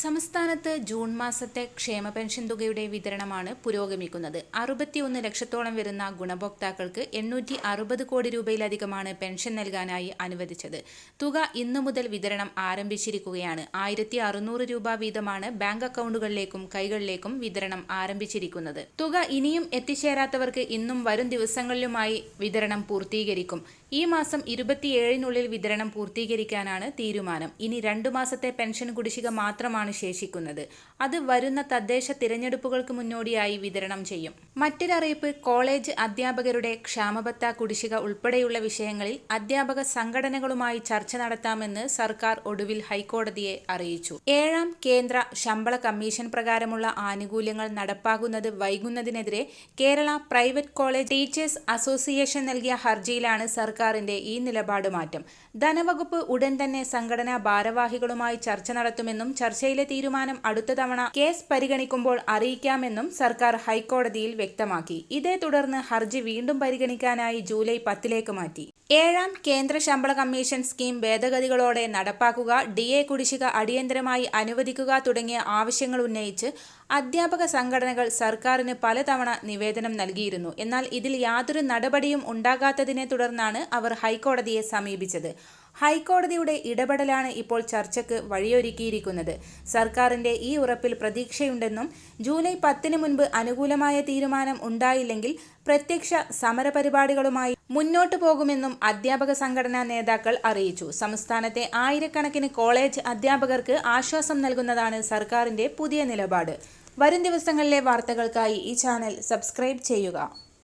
സംസ്ഥാനത്ത് ജൂൺ മാസത്തെ ക്ഷേമ പെൻഷൻ തുകയുടെ വിതരണമാണ് പുരോഗമിക്കുന്നത്. അറുപത്തിയൊന്ന് ലക്ഷത്തോളം വരുന്ന ഗുണഭോക്താക്കൾക്ക് എണ്ണൂറ്റി അറുപത് കോടി രൂപയിലധികമാണ് പെൻഷൻ നൽകാനായി അനുവദിച്ചത്. തുക ഇന്നു മുതൽ വിതരണം ആരംഭിച്ചിരിക്കുകയാണ്. ആയിരത്തി അറുന്നൂറ് രൂപ വീതമാണ് ബാങ്ക് അക്കൗണ്ടുകളിലേക്കും കൈകളിലേക്കും വിതരണം ആരംഭിച്ചിരിക്കുന്നത്. തുക ഇനിയും എത്തിച്ചേരാത്തവർക്ക് ഇന്നും വരും ദിവസങ്ങളിലുമായി വിതരണം പൂർത്തീകരിക്കും. ഈ മാസം ഇരുപത്തിയേഴിനുള്ളിൽ വിതരണം പൂർത്തീകരിക്കാനാണ് തീരുമാനം. ഇനി രണ്ടു മാസത്തെ പെൻഷൻ കുടിശ്ശിക മാത്രമാണ് ശേഷിക്കുന്നത്. അത് വരുന്ന തദ്ദേശ തിരഞ്ഞെടുപ്പുകൾക്ക് മുന്നോടിയായി വിതരണം ചെയ്യും. മറ്റൊരറിയിപ്പ് കോളേജ് അധ്യാപകരുടെ ക്ഷാമബത്ത കുടിശ്ശിക ഉൾപ്പെടെയുള്ള വിഷയങ്ങളിൽ അധ്യാപക സംഘടനകളുമായി ചർച്ച നടത്താമെന്ന് സർക്കാർ ഒടുവിൽ ഹൈക്കോടതിയെ അറിയിച്ചു. ഏഴാം കേന്ദ്ര ശമ്പള കമ്മീഷൻ പ്രകാരമുള്ള ആനുകൂല്യങ്ങൾ നടപ്പാകുന്നത് വൈകുന്നതിനെതിരെ Kerala private college teachers association നൽകിയ ഹർജിയിലാണ് സർക്കാരിന്റെ ഈ നിലപാട് മാറ്റം. ധനവകുപ്പ് ഉടൻ തന്നെ സംഘടനാ ഭാരവാഹികളുമായി ചർച്ച നടത്തുമെന്നും ചർച്ചയിലെ തീരുമാനം അടുത്ത തവണ കേസ് പരിഗണിക്കുമ്പോൾ അറിയിക്കാമെന്നും സർക്കാർ ഹൈക്കോടതിയിൽ വ്യക്തമാക്കി. ഇതേ തുടർന്ന് ഹർജി വീണ്ടും പരിഗണിക്കാനായി ജൂലൈ പത്തിലേക്ക് മാറ്റി. ഏഴാം കേന്ദ്ര ശമ്പള കമ്മീഷൻ സ്കീം ഭേദഗതികളോടെ നടപ്പാക്കുക ഡി എ കുടിശ്ശിക അടിയന്തരമായി അനുവദിക്കുക തുടങ്ങിയ ആവശ്യങ്ങൾ ഉന്നയിച്ച് അധ്യാപക സംഘടനകൾ സർക്കാരിന് പലതവണ നിവേദനം നൽകിയിരുന്നു. എന്നാൽ ഇതിൽ യാതൊരു നടപടിയും ഉണ്ടാകാത്തതിനെ തുടർന്നാണ് അവർ ഹൈക്കോടതിയെ സമീപിച്ചത്. ഹൈക്കോടതിയുടെ ഇടപെടലാണ് ഇപ്പോൾ ചർച്ചയ്ക്ക് വഴിയൊരുക്കിയിരിക്കുന്നത്. സർക്കാരിന്റെ ഈ ഉറപ്പിൽ പ്രതീക്ഷയുണ്ടെന്നും ജൂലൈ പത്തിന് മുൻപ് അനുകൂലമായ തീരുമാനം ഉണ്ടായില്ലെങ്കിൽ പ്രത്യക്ഷ സമരപരിപാടികളുമായി മുന്നോട്ടു പോകുമെന്നും അധ്യാപക സംഘടനാ നേതാക്കൾ അറിയിച്ചു. സംസ്ഥാനത്തെ ആയിരക്കണക്കിന് കോളേജ് അധ്യാപകർക്ക് ആശ്വാസം നൽകുന്നതാണ് സർക്കാരിന്റെ പുതിയ നിലപാട്. വരും ദിവസങ്ങളിലെ വാർത്തകൾക്കായി ഈ ചാനൽ സബ്സ്ക്രൈബ് ചെയ്യുക.